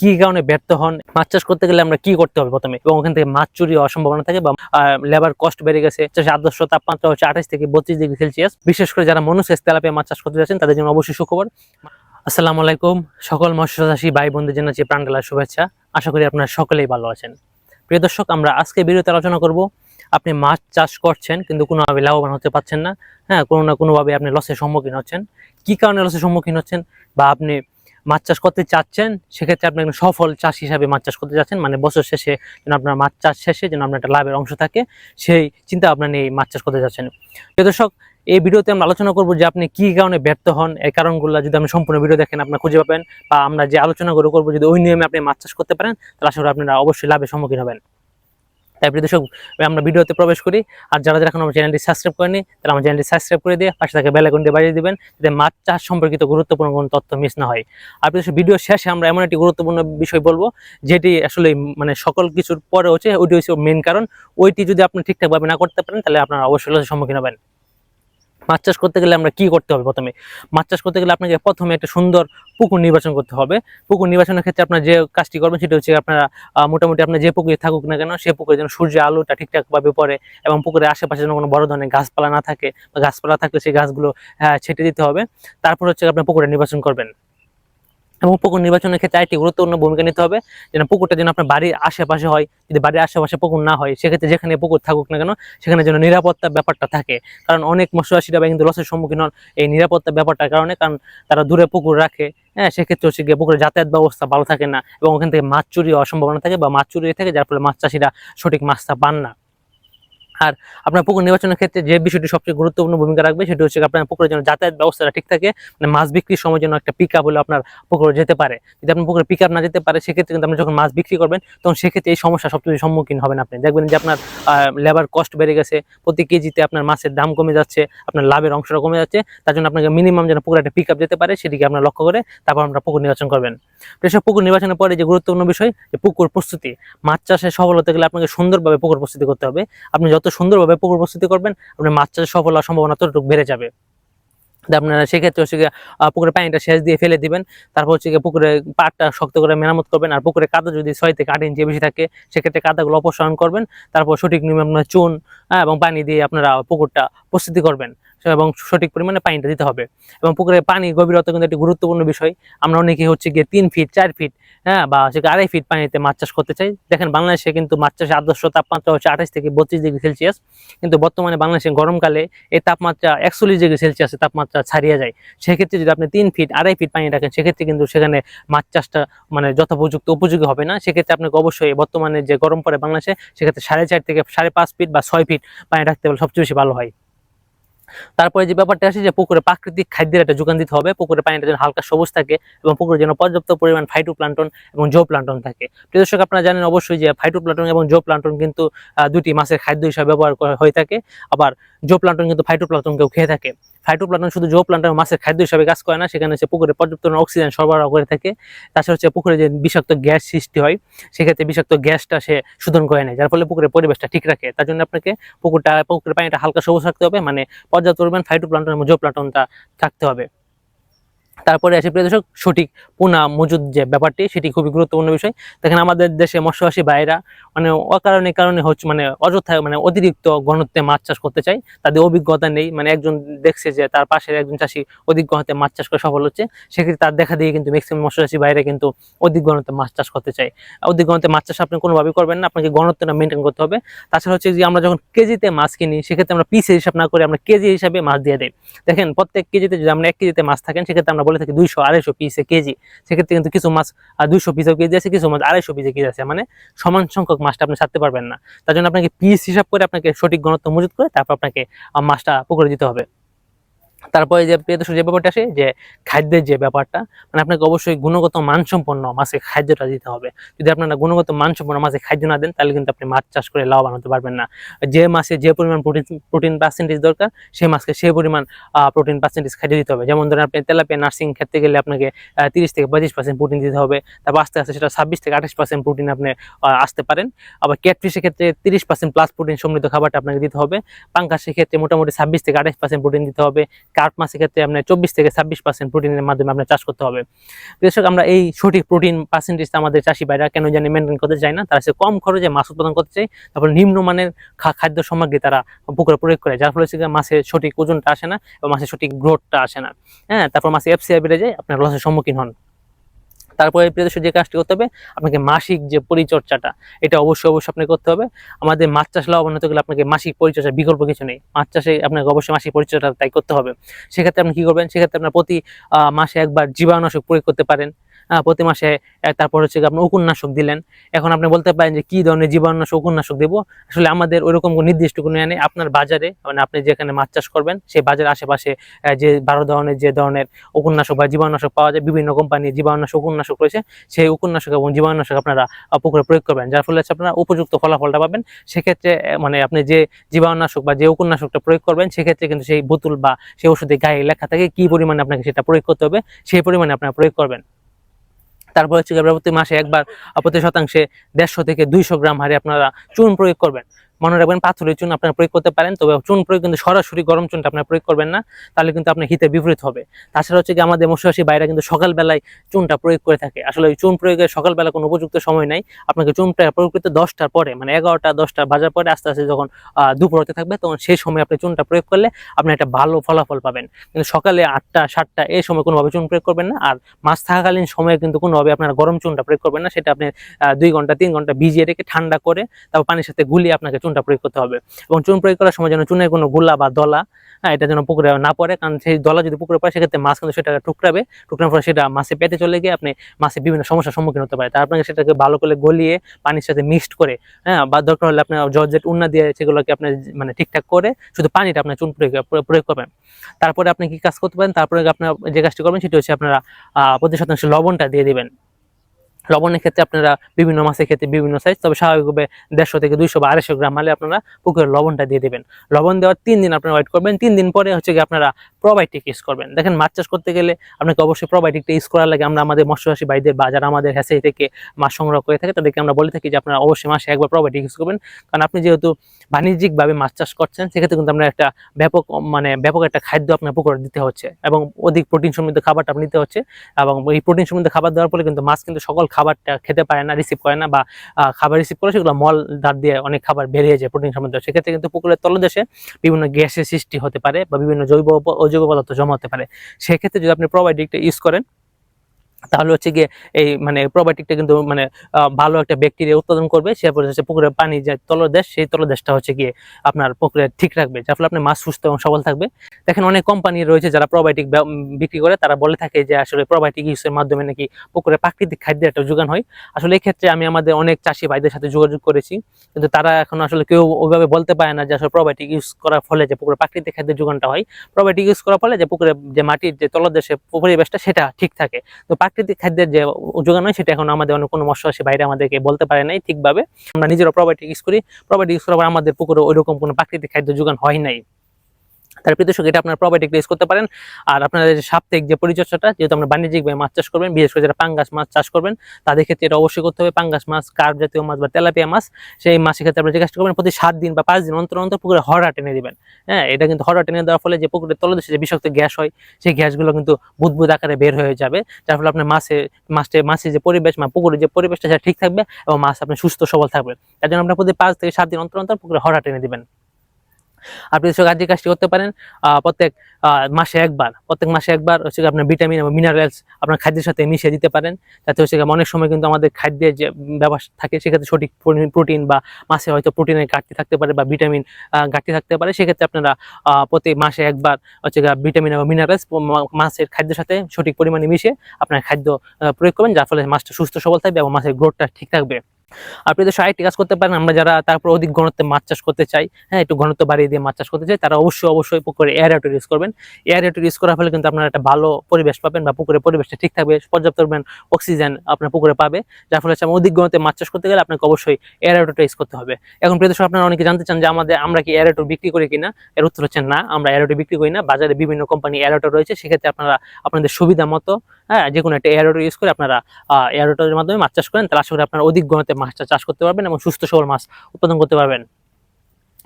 কি কারণে ব্যর্থ হন, মাছ চাষ করতে গেলে আমরা কি করতে হবে প্রথমে? এবং ওখান থেকে মাছ চুরি হওয়ার সম্ভাবনা থাকে বা লেবার কস্ট বেড়ে গেছে। আদর্শ তাপমাত্রা হচ্ছে আঠাশ থেকে বত্রিশ ডিগ্রি সেলসিয়াস। বিশেষ করে যারা মনুষ্য তেলাপিয়া মাছ চাষ করতে যাচ্ছেন, তাদের জন্য অবশ্যই সুখবর। আসসালামু আলাইকুম। সকল মৎস্য চাষী ভাই বোনদের জানাচ্ছি প্রাণডালার শুভেচ্ছা। আশা করি আপনারা সকলেই ভালো আছেন। প্রিয় দর্শক, আমরা আজকে ভিডিওতে আলোচনা করব, আপনি মাছ চাষ করছেন কিন্তু কোনোভাবে লাভবান হতে পারছেন না। হ্যাঁ কোনো না কোনোভাবে আপনি লসের সম্মুখীন হচ্ছেন। কি কারণে লসের সম্মুখীন হচ্ছেন বা আপনি মাছ চাষ করতে চাচ্ছেন, সেক্ষেত্রে আপনি একজন সফল চাষ হিসাবে মাছ চাষ করতে চাচ্ছেন মানে বছর শেষে যেন আপনার মাছ চাষ শেষে যেন আপনার একটা লাভের অংশ থাকে, সেই চিন্তা আপনার নিয়ে মাছ চাষ করতে চাচ্ছেন প্রিয় দর্শক, এই ভিডিওতে আমরা আলোচনা করব যে আপনি কি কারণে ব্যর্থ হন, এই কারণগুলো যদি আপনি সম্পূর্ণ ভিডিও দেখেন, আপনার খুঁজে পাবেন, বা আমরা যে আলোচনাগুলো করব যদি ওই নিয়মে আপনি মাছ চাষ করতে পারেন, তাহলে আসলে আপনারা অবশ্যই লাভের সম্মুখীন হবেন। তাই প্রিয় দর্শক আমরা ভিডিওতে প্রবেশ করি। আর যারা যারা এখন আমার চ্যানেলটি সাবস্ক্রাইব করেনি তারা আমার চ্যানেলটি সাবস্ক্রাইব করে দিয়ে পাশে থাকে বেল দিয়ে বাজিয়ে দেবেন যাতে মাছ চাষ সম্পর্কিত গুরুত্বপূর্ণ কোনো তথ্য মিস না হয়। আর দর্শক, ভিডিও শেষে আমরা এমন একটি গুরুত্বপূর্ণ বিষয় বলব যেটি আসলে মানে সকল কিছুর পরে হচ্ছে ওইটি হচ্ছে মেন কারণ। ওইটি যদি আপনি ঠিকঠাকভাবে না করতে পারেন তাহলে আপনার অবশ্যই সম্মুখীন হবেন। মাছ চাষ করতে গেলে আমরা কি করতে হবে প্রথমে? মাছ চাষ করতে গেলে আপনাকে প্রথমে একটা সুন্দর পুকুর নির্বাচন করতে হবে। পুকুর নির্বাচনের ক্ষেত্রে আপনার যে কাজটি করবেন সেটা হচ্ছে আপনারা মোটামুটি আপনার যে পুকুরে থাকুক না কেন, সে পুকুরে যেন সূর্যের আলোটা ঠিকঠাকভাবে পড়ে এবং পুকুরের আশেপাশে যেন কোনো বড় ধরনের গাছপালা না থাকে, বা গাছপালা থাকলে সেই গাছগুলো ছেটে দিতে হবে। তারপর হচ্ছে আপনার পুকুরে নির্বাচন করবেন। এবং পুকুর নির্বাচনের ক্ষেত্রে আরেকটি গুরুত্বপূর্ণ ভূমিকা নিতে হবে, যেন পুকুরটা যেন আপনার বাড়ির আশেপাশে হয়, যদি বাড়ির আশেপাশে পুকুর না হয়, সেক্ষেত্রে যেখানে পুকুর থাকুক না কেন, সেখানে যেন নিরাপত্তা ব্যাপারটা থাকে। কারণ অনেক মৎস্যচাষীরা বা কিন্তু লসের সম্মুখীন হন এই নিরাপত্তা ব্যাপারটার কারণে, কারণ তারা দূরে পুকুর রাখে হ্যাঁ সেক্ষেত্রে হচ্ছে গিয়ে পুকুরের যাতায়াত ব্যবস্থা ভালো থাকে না এবং ওখান থেকে মাছ চুরি হওয়ার সম্ভাবনা থাকে বা মাছ চুরি থাকে, যার ফলে মাছ চাষিরা সঠিক মাছটা পান না। আর আপনার পুকুর নির্বাচনের ক্ষেত্রে যে বিষয়টি সবচেয়ে গুরুত্বপূর্ণ ভূমিকা রাখবে, সেটি হচ্ছে আপনার পুকুরের জন্য যাতায়াত ব্যবস্থাটা ঠিক থাকে মানে মাছ বিক্রির সময় জন্য একটা পিক আপ হলে আপনার পুকুরে যেতে পারে। যদি আপনার পুকুরে পিক আপ না যেতে পারে, সেক্ষেত্রে কিন্তু আপনি যখন মাছ বিক্রি করবেন, তখন সেক্ষেত্রে এই সমস্যা সবচেয়ে সম্মুখীন হবেন আপনি। দেখবেন যে আপনার লেবার কস্ট বেড়ে গেছে, প্রতি কেজিতে আপনার মাছের দাম কমে যাচ্ছে, আপনার লাভের অংশটা কমে যাচ্ছে, তার জন্য আপনাকে মিনিমাম যেন পুকুরে একটা পিক আপ যেতে পারে, সেটিকে আপনার লক্ষ্য করে তারপর আপনার পুকুর নির্বাচন করবেন। এসব পুকুর নির্বাচনের পরে যে গুরুত্বপূর্ণ বিষয় যে পুকুর প্রস্তুতি মাছ চাষে সফল হতে গেলে আপনাকে সুন্দরভাবে পুকুর প্রস্তুতি করতে হবে। আপনি যত সুন্দরভাবে পুকুর প্রস্তুতি করবেন আপনার মাছ চাষে সফল হওয়ার সম্ভাবনা ততটুকু বেড়ে যাবে। আপনারা সেক্ষেত্রে হচ্ছে গিয়ে পানিটা সেচ দিয়ে ফেলে দিবেন। তারপর হচ্ছে গিয়ে পুকুরে পাটটা শক্ত করে মেরামত করবেন। আর পুকুরে কাদা যদি ছয় থেকে আট ইঞ্চি বেশি থাকে সেক্ষেত্রে কাদাগুলো অপসারণ করবেন। তারপর সঠিক নিয়মে আপনার চুন হ্যাঁ, এবং পানি দিয়ে আপনারা পুকুরটা প্রস্তুতি করবেন। এবং সঠিক পরিমাণে পানিটা দিতে হবে। এবং পুকুরে পানি গভীরতা কিন্তু একটি গুরুত্বপূর্ণ বিষয়। আমরা অনেকে হচ্ছে গিয়ে তিন ফিট চার ফিট হ্যাঁ বা হচ্ছে আড়াই ফিট পানিতে মাছ চাষ করতে চাই। দেখেন বাংলাদেশে কিন্তু মাছ চাষের আদর্শ তাপমাত্রা হচ্ছে আঠাশ থেকে বত্রিশ ডিগ্রি সেলসিয়াস। কিন্তু বর্তমানে বাংলাদেশে গরমকালে এই তাপমাত্রা একচল্লিশ ডিগ্রি সেলসিয়াসের তাপমাত্রা ছাড়িয়ে যায়। সেক্ষেত্রে যদি আপনি তিন ফিট আড়াই ফিট পানি রাখেন, সেক্ষেত্রে কিন্তু সেখানে মাছ চাষটা মানে যথোপযুক্ত উপযোগী হবে না। সেক্ষেত্রে আপনাকে অবশ্যই বর্তমানে যে গরম পড়ে বাংলাদেশে, সেক্ষেত্রে সাড়ে চার থেকে সাড়ে পাঁচ ফিট বা ছয় ফিট পানি রাখতে পারলে সবচেয়ে বেশি ভালো হয়। তারপরে যে ব্যাপারটা আসে যে পুকুরে প্রাকৃতিক খাদ্যের একটা যোগান দিতে হবে পুকুরে পানিটা যেন হালকা সবুজ থাকে এবং পুকুরে যেন পর্যাপ্ত পরিমাণ ফাইটো প্লান্টন এবং জো প্লান্টন থাকে। প্রিয় দর্শক, আপনারা জানেন অবশ্যই যে ফাইটো প্লান্টন এবং জো প্লান্টন কিন্তু দুটি মাছের খাদ্য হিসাবে ব্যবহার করা হয়ে থাকে। আবার জো প্লান্টন কিন্তু ফাইটো প্লান্টনকেও খেয়ে থাকে। ফাইটো প্লান্টন শুধু জো প্লান্টন মাছের খাদ্য হিসাবে কাজ করে না, সেখানে হচ্ছে পুকুরে পর্যাপ্ত অক্সিজেন সরবরাহ করে থাকে। তাছাড়া হচ্ছে পুকুরে যে বিষাক্ত গ্যাস সৃষ্টি হয়, সেক্ষেত্রে বিষাক্ত গ্যাসটা সে শোধন করে নেয়, যার ফলে পুকুরের পরিবেশটা ঠিক রাখে। তার জন্য আপনাকে পুকুরটা, পুকুরের পানিটা হালকা সবুজ রাখতে হবে মানে পর্যাপ্ত পরিমাণ ফাইটো প্লান্টন এবং জো প্লান্টনটা থাকতে হবে। তারপরে আসে, প্রিয় দর্শক, সঠিক পোনা মজুদ যে ব্যাপারটি, সেটি খুবই গুরুত্বপূর্ণ বিষয়। দেখেন, আমাদের দেশে মৎস্যবাসী ভাইরা মানে অকারণে কারণে হচ্ছে মানে অযথায় মানে অতিরিক্ত ঘনত্বে মাছ চাষ করতে চাই তাদের অভিজ্ঞতা নেই মানে একজন দেখছে যে তার পাশের একজন চাষি অধিক ঘনত্বে মাছ চাষ করে সফল হচ্ছে, সেক্ষেত্রে তার দেখা দিয়ে কিন্তু ম্যাক্সিমাম মৎস্যচাষী বাইরে কিন্তু অধিক ঘনত্বে মাছ চাষ করতে চাই অধিক ঘনত্বে মাছ চাষ আপনি কোনোভাবেই করবেন না, আপনাকে ঘনত্বটা মেনটেন করতে হবে। তাছাড়া হচ্ছে যে আমরা যখন কেজিতে মাছ কিনি, সেক্ষেত্রে আমরা পিসের হিসাব না করে আমরা কেজি হিসাবে মাছ দিয়ে দিই। দেখেন, প্রত্যেক কেজিতে যদি আমরা এক কেজিতে মাছ থাকেন, সেক্ষেত্রে আমরা বলে থাকি দুইশো, আড়াইশো পিসে কেজি। সেক্ষেত্রে কিন্তু কিছু মাছ দুইশো পিসে কেজি আছে, কিছু মাছ আড়াইশো পিসে কেজি আছে। মানে সমান সংখ্যক মাছটা আপনি ছাড়তে পারবেন না। তার জন্য আপনাকে পিস হিসাব করে আপনাকে সঠিক ঘনত্ব মজুত করে তারপর আপনাকে মাছটা পুকুরে দিতে হবে। তারপরে যে প্রিয় দর্শক, যে ব্যাপারটা আসে, যে খাদ্যের যে ব্যাপারটা মানে আপনাকে অবশ্যই গুণগত মানসম্পন্ন মাছের খাদ্যটা দিতে হবে। যদি আপনারা গুণগত মানসম্পন্ন মাছের খাদ্য না দেন, তাহলে কিন্তু আপনি মাছ চাষ করে লাভবান হতে পারবেন না। যে মাছে যে পরিমাণ প্রোটিন প্রোটিন পার্সেন্টেজ দরকার সেই মাছকে সেই পরিমাণ প্রোটিন পার্সেন্টেজ খাদ্য দিতে হবে। যেমন ধরেন আপনি তেলাপিয়া নার্সিং খেতে গেলে আপনাকে তিরিশ থেকে পঁয়ত্রিশ পার্সেন্ট প্রোটিন দিতে হবে। তারপর আস্তে আস্তে সেটা ছাব্বিশ থেকে আঠাশ পার্সেন্ট প্রোটিন আপনি আসতে পারেন। আবার ক্যাটফিশের ক্ষেত্রে তিরিশ পার্সেন্ট প্লাস প্রোটিন সমৃদ্ধ খাবারটা আপনাকে দিতে হবে। পাঙ্কাশের ক্ষেত্রে মোটামুটি ছাব্বিশ থেকে আঠাশ পার্সেন্ট প্রোটিন দিতে হবে। কার্প মাছের ক্ষেত্রে আপনার চব্বিশ থেকে ছাব্বিশ পার্সেন্ট প্রোটিনের মাধ্যমে আপনার চাষ করতে হবে। দর্শক, আমরা এই সঠিক প্রোটিন পার্সেন্টেজটা আমাদের চাষি বাইরা কেন জানি মেনটেন করতে চায় না, তারা সে কম খরচে মাছ উৎপাদন করতে চাই তারপর নিম্নমানের মানের খাদ্য সামগ্রী তারা পুকুরে প্রয়োগ করে, যার ফলে মাছের সঠিক ওজনটা আসে না এবং মাছের সঠিক গ্রোথটা আসে না। হ্যাঁ তারপর মাছের এফসিআই বেড়ে যায়, আপনার লসের সম্মুখীন হন। তারপরে প্রিয়দর্শক যে কাজটি করতে হবে, আপনাকে মাসিক যে পরিচর্যাটা এটা অবশ্যই অবশ্যই আপনাকে করতে হবে। আমাদের মাছ চাষ লাভবান হতে গেলে আপনাকে মাসিক পরিচর্যা বিকল্প কিছু নেই। মাছ চাষে আপনাকে অবশ্যই মাসিক পরিচর্যা তাই করতে হবে। সেক্ষেত্রে আপনি কী করবেন? সেক্ষেত্রে আপনার প্রতি মাসে একবার জীবাণুনাশক প্রয়োগ করতে পারেন। প্রতি মাসে তারপর হচ্ছে আপনি উকুননাশক দিলেন। এখন আপনি বলতে পারেন যে কি ধরনের জীবাণুনাশক উকুননাশক দেবো? আসলে আমাদের ওইরকম নির্দিষ্ট কোনো নেই। আপনার বাজারে মানে আপনি যেখানে মাছ চাষ করবেন, সেই বাজারের আশেপাশে যে বারো ধরনের, যে ধরনের উপন্যাসক বা জীবাণুনাশক পাওয়া যায়, বিভিন্ন কোম্পানির জীবাণুনাশক, উপন্যাসক রয়েছে, সেই উপন্যাসক এবং জীবাণুনাশক আপনারা পুকুরে প্রয়োগ করবেন। যার ফলে হচ্ছে আপনারা উপযুক্ত ফলাফলটা পাবেন। সেক্ষেত্রে মানে আপনি যে জীবাণুনাশক বা যে উপন্যাসকটা প্রয়োগ করবেন, সেক্ষেত্রে কিন্তু সেই বোতল বা সেই ওষুধের গায়ে লেখা থাকে কি পরিমাণে আপনাকে সেটা প্রয়োগ করতে হবে, সেই পরিমাণে আপনারা প্রয়োগ করবেন। তারপর হচ্ছে প্রতি মাসে একবার প্রতি শতাংশে দেড়শো থেকে দুইশো গ্রাম হারে আপনারা চুন প্রয়োগ করবেন। মনে রাখবেন পাথরের চুন আপনারা প্রয়োগ করতে পারেন, তবে চুন প্রয়োগ কিন্তু সরাসরি গরম চুনটা আপনারা প্রয়োগ করবেন না, তাহলে কিন্তু আপনার হিতের বিপরীত হবে। তাছাড়া হচ্ছে কি আমাদের মৎস্যচাষী বাইরে কিন্তু সকালবেলায় চুনটা প্রয়োগ করে থাকে। আসলে চুন প্রয়োগের সকালবেলা কোনো উপযুক্ত সময় নাই, আপনাকে চুনটা প্রয়োগ করতে দশটার পরে মানে এগারোটা, দশটা বাজার পরে আস্তে আস্তে যখন দুপুর হতে থাকবে, তখন সেই সময় আপনি চুনটা প্রয়োগ করলে আপনি একটা ভালো ফলাফল পাবেন। কিন্তু সকালে আটটা, সাতটা এই সময় কোনোভাবে চুন প্রয়োগ করবেন না, আর মাছ থাকাকালীন সময়ে কিন্তু কোনোভাবে আপনারা গরম চুনটা প্রয়োগ করবেন না, সেটা আপনি দুই ঘণ্টা, তিন ঘণ্টা ভিজিয়ে রেখে ঠান্ডা করে, তারপর পানির সাথে গুলিয়ে আপনাকে চুনটা প্রয়োগ করতে হবে। এবং চুন প্রয়োগ করার সময় যেন চুনের কোনো গুলা বা দলা হ্যাঁ এটা যেন পুকুরে না পড়ে, কারণ সেই দলা যদি পুকুরে পড়ে, সেক্ষেত্রে মাছ কিন্তু সেটা টুকরাবে। টুকরানোর পরে সেটা মাছে পেটে চলে গিয়ে আপনি মাছে বিভিন্ন সমস্যার সম্মুখীন হতে পারে তার আপনাকে সেটাকে ভালো করে গলিয়ে পানির সাথে মিক্সড করে হ্যাঁ বা দরকার হলে আপনার জর্জেট, উন্না দিয়ে সেগুলোকে আপনি মানে ঠিকঠাক করে শুধু পানিটা আপনার চুন প্রয়োগ প্রয়োগ করবেন। তারপরে আপনি কি কাজ করতে পারেন? তারপরে আপনার যে কাজটি করবেন, সেটি হচ্ছে আপনারা প্রতি শতাংশ লবণটা দিয়ে দিবেন। লবণের ক্ষেত্রে আপনারা বিভিন্ন মাছের ক্ষেত্রে বিভিন্ন সাইজ তবে স্বাভাবিকভাবে দেড়শো থেকে দুইশো বা আড়াইশো গ্রাম হলে আপনারা পুকুরের লবণটা দিয়ে দেবেন। লবণ দেওয়ার তিন দিন আপনারা ওয়েট করবেন। তিন দিন পরে হচ্ছে গিয়ে আপনারা প্রোবায়োটিক ইউজ করবেন। দেখেন, মাছ চাষ করতে গেলে আপনাকে অবশ্যই প্রোবায়োটিকটা ইউজ করার লাগে। আমরা আমাদের মৎস্যচাষী ভাইদের বা যারা আমাদের হ্যাসেই থেকে মাছ সংগ্রহ করে থাকে, তাদেরকে আমরা বলে থাকি যে, আপনারা অবশ্যই মাসে একবার প্রোবায়োটিক ইউজ করবেন। কারণ আপনি যেহেতু বাণিজ্যিকভাবে মাছ চাষ করছেন, সেক্ষেত্রে কিন্তু আপনার একটা ব্যাপক মানে ব্যাপক একটা খাদ্য আপনার পুকুরে দিতে হচ্ছে এবং অধিক প্রোটিন সমৃদ্ধ খাবারটা আপনি নিতে হচ্ছে এবং এই প্রোটিন সমৃদ্ধ খাবার দেওয়ার ফলে কিন্তু মাছ কিন্তু সকল খাবারটা খেতে পারে না রিসিভ করে না বা খাবার রিসিভ করে সেগুলো মল দাঁত দিয়ে অনেক খাবার বেরিয়ে যায় প্রোটিন সমৃদ্ধ। সেক্ষেত্রে কিন্তু পুকুরের তলদেশে বিভিন্ন গ্যাসের সৃষ্টি হতে পারে বা বিভিন্ন জৈব অজৈব পদার্থ জমা হতে পারে। সেক্ষেত্রে যদি আপনি প্রোবায়োটিকটা ইউজ করেন তাহলে হচ্ছে গিয়ে এই মানে প্রোবায়োটিকটা কিন্তু মানে ভালো একটা ব্যাকটেরিয়া উৎপাদন করবে, সে হচ্ছে পুকুরের পানি যে তলদেশ, সেই তলদেশটা হচ্ছে গিয়ে আপনার পুকুরে ঠিক রাখবে। যার ফলে আপনার মাছ সুস্থ এবং সবল থাকবে। দেখেন অনেক কোম্পানি রয়েছে যারা প্রোবায়োটিক বিক্রি করে, তারা বলে থাকে যে আসলে প্রোবায়োটিক ইউজের মাধ্যমে নাকি পুকুরে প্রাকৃতিক খাদ্যের একটা যোগান হয়। আসলে ক্ষেত্রে আমি আমাদের অনেক চাষি ভাইদের সাথে যোগাযোগ করেছি, কিন্তু তারা এখন আসলে কেউ ওইভাবে বলতে পারে না যে আসলে প্রোবায়োটিক ইউজ করার ফলে যে পুকুরে প্রাকৃতিক খাদ্যের যোগানটা হয়। প্রোবায়োটিক ইউজ করার ফলে যে পুকুরে যে মাটির যে তলদেশে পরিবেশটা সেটা ঠিক থাকে। তো প্রাকৃতিক খাদ্যের যে যোগান হয় সেটা এখন আমাদের অন্য কোনো মৎস্যবাসী বাইরে আমাদেরকে বলতে পারে নাই ঠিকভাবে। আমরা নিজেরা প্রোবায়োটিক ইউজ করি প্রোবায়োটিক ইউজ করার আমাদের পুকুরে ওইরকম কোনো প্রাকৃতিক খাদ্য যোগান হয় নাই। তার প্রতিশোধ এটা আপনার প্রোবায়োটিক ইউজ করতে পারেন। আর আপনাদের সাপ্তাহিক যে পরিচর্যাটা, যেহেতু আমরা বাণিজ্যিকভাবে মাছ চাষ করবেন, বিশেষ করে যারা পাঙ্গাস মাছ চাষ করবেন, তাদের ক্ষেত্রে এটা অবশ্যই করতে হবে। পাঙ্গাস মাছ, কার্প জাতীয় মাছ বা তেলাপিয়া মাছ, সেই মাছের ক্ষেত্রে আপনি যে কাজটা করবেন, প্রতি সাত দিন বা পাঁচ দিন অন্তর অন্তর পুকুরে হরা টেনে দিবেন। হ্যাঁ এটা কিন্তু হরা টেনে দেওয়ার ফলে যে পুকুরের তলদেশে যে বিষাক্ত গ্যাস হয়, সেই গ্যাসগুলো কিন্তু বুদবুদ আকারে বের হয়ে যাবে। যার ফলে আপনার মাছে, মাছটা, মাছের যে পরিবেশ বা পুকুরের যে পরিবেশটা, সেটা ঠিক থাকবে এবং মাছ আপনার সুস্থ সবল থাকবে। তার জন্য আপনার প্রতি পাঁচ থেকে সাত দিন অন্তর অন্তর পুকুরে হরা টেনে দিবেন। আপনি আজকে কাজটি করতে পারেন প্রত্যেক মাসে একবার, প্রত্যেক মাসে একবার হচ্ছে আপনার ভিটামিন এবং মিনারেলস আপনার খাদ্যের সাথে মিশিয়ে দিতে পারেন। যাতে হচ্ছে অনেক সময় কিন্তু আমাদের খাদ্যের যে ব্যবস্থা থাকে সেক্ষেত্রে সঠিক প্রোটিন বা মাসে হয়তো প্রোটিনের ঘাটতি থাকতে পারে বা ভিটামিন ঘাটতি থাকতে পারে, সেক্ষেত্রে আপনারা প্রতি মাসে একবার হচ্ছে ভিটামিন এবং মিনারেলস মাছের খাদ্যের সাথে সঠিক পরিমাণে মিশিয়ে আপনার খাদ্য প্রয়োগ করবেন, যার ফলে মাছটা সুস্থ সবল থাকবে এবং মাছের গ্রোথটা ঠিক থাকবে। আপনি তো সাইটটি কাজ করতে পারেন, আমরা যারা তারপর অধিক ঘনত্বে মাছ চাষ করতে চাই হ্যাঁ একটু ঘনত্ব বাড়িয়ে দিয়ে মাছ চাষ করতে চাই, তারা অবশ্যই অবশ্যই পুকুরে এয়ার এয়ারেটর ইউজ করবেন। এয়ার এয়ারেটর ইউজ করার ফলে কিন্তু আপনারা একটা ভালো পরিবেশ পাবেন বা পুকুরের পরিবেশটা ঠিক থাকবে, পর্যাপ্ত পরিমাণ অক্সিজেন আপনার পুকুরে পাবে, যার ফলে হচ্ছে অধিক ঘনত্বে মাছ চাষ করতে গেলে আপনাকে অবশ্যই এয়ারেটরটা ইউজ করতে হবে। এখন প্রিয় আপনারা অনেকে জানতে চান যে আমাদের, আমরা কি এয়ারেটর বিক্রি করি কিনা? এর উত্তর হচ্ছে না, আমরা এয়ারেটর বিক্রি করি না। বাজারে বিভিন্ন কোম্পানি এয়ারেটর রয়েছে, সেক্ষেত্রে আপনারা, আপনাদের সুবিধা মতো হ্যাঁ যে কোনো একটা এয়ারোটো ইউজ করে আপনারা এয়ারোটোর মাধ্যমে মাছ চাষ করেন, তাহলে আশা করি আপনারা অধিক গণতে মাছটা চাষ করতে পারবেন এবং সুস্থ সবল মাছ উৎপাদন করতে পারবেন।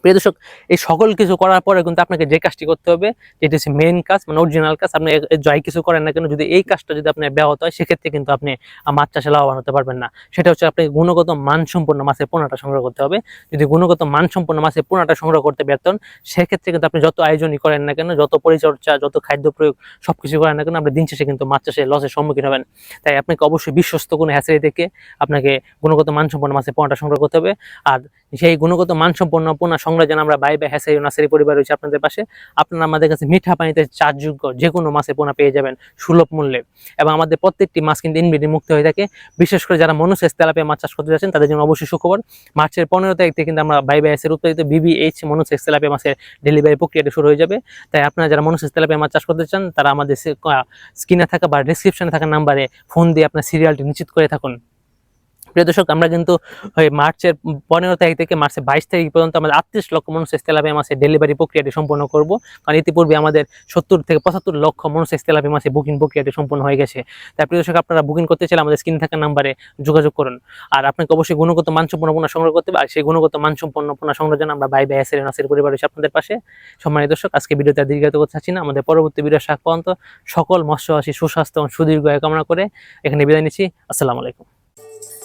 প্রিয় দর্শক, এই সকল কিছু করার পরে কিন্তু আপনাকে যে কাজটি করতে হবে, যেটি হচ্ছে মেইন কাজ মানে অরিজিনাল কাজ, আপনি যাই কিছু করেন না কেন, যদি এই কাজটা যদি আপনার ব্যাহত হয়, সেক্ষেত্রে কিন্তু আপনি মাছ চাষে লাভবান হতে পারবেন না। সেটা হচ্ছে আপনি গুণগত মানসম্পন্ন মাছের পোনাটা সংগ্রহ করতে হবে। যদি গুণগত মানসম্পন্ন মাছের পোনাটা সংগ্রহ করতে ব্যর্থ হন, সেক্ষেত্রে কিন্তু আপনি যত আয়োজনই করেন না কেন, যত পরিচর্যা, যত খাদ্য প্রয়োগ, সবকিছু করেন না কেন, আপনি দিন শেষে কিন্তু মাছ চাষে লসের সম্মুখীন হবেন। তাই আপনাকে অবশ্যই বিশ্বস্ত কোনো হ্যাচারি থেকে আপনাকে গুণগত মানসম্পন্ন মাছের পোনাটা সংগ্রহ করতে হবে। আর সেই গুণগত মানসম্পন্ন পোনা সংগ্রহ যেন আমরা বাই বাই হ্যাসারি ও নার্সারি পরিবার রয়েছে আপনাদের পাশে। আপনারা আমাদের কাছে মিঠা পানিতে চার্জযোগ্য যে কোনো মাছের পোনা পেয়ে যাবেন সুলভ মূল্যে। এবং আমাদের প্রত্যেকটি মাছ কিন্তু ইনব্রিডিং মুক্ত হয়ে থাকে। বিশেষ করে যারা মনুসেস তেলাপিয়া মাছ চাষ করতে যাচ্ছেন, তাদের জন্য অবশ্যই সুখবর। মার্চের পনেরো তারিখ থেকে কিন্তু আমরা বাই বাই এসের উৎপাদিত বিবিএইচ মনুসেস তেলাপিয়া মাছের ডেলিভারি প্রক্রিয়াটা শুরু হয়ে যাবে। তাই আপনারা যারা মনুসেস তেলাপিয়া মাছ চাষ করতে চান, তারা আমাদের স্ক্রিনে থাকা বা ডিসক্রিপশনে থাকা নাম্বারে ফোন দিয়ে আপনার সিরিয়ালটি নিশ্চিত করে থাকুন। প্রিয় দর্শক, আমরা কিন্তু মার্চের পনেরো তারিখ থেকে মার্চের বাইশ তারিখ পর্যন্ত আমাদের আটত্রিশ লক্ষ মনুষ্য তেলাপিয়া মাসের ডেলিভারি প্রক্রিয়াটি সম্পন্ন করব। কারণ ইতিপূর্বে আমাদের সত্তর থেকে পঁচাত্তর লক্ষ মনুষ্য তেলাপিয়া মাসে বুকিং প্রক্রিয়াটি সম্পন্ন হয়ে গেছে। তাই প্রিয় দর্শক, আপনারা বুকিং করতে চাইলে আমাদের স্ক্রিনে থাকা নাম্বারে যোগাযোগ করুন। আর আপনাকে অবশ্যই গুণগত মানসম্পন্ন পণ্য সংগ্রহ করতে হবে। আর সেই গুণগত মানসম্পন্ন পণ্য সংগ্রহ জন্য আমরা বাই বাই এসের নাসের পরিবার রয়েছে আপনাদের পাশে। সম্মানিত দর্শক, আজকে ভিডিওতে দীর্ঘায়িত করতে চাচ্ছি না। আমাদের পরবর্তী ভিডিও শাক পর্যন্ত সকল মৎস্যবাসী সুস্বাস্থ্য এবং সুদীর্ঘ কামনা করে এখানে বিদায় নিচ্ছি। আসসালামু আলাইকুম।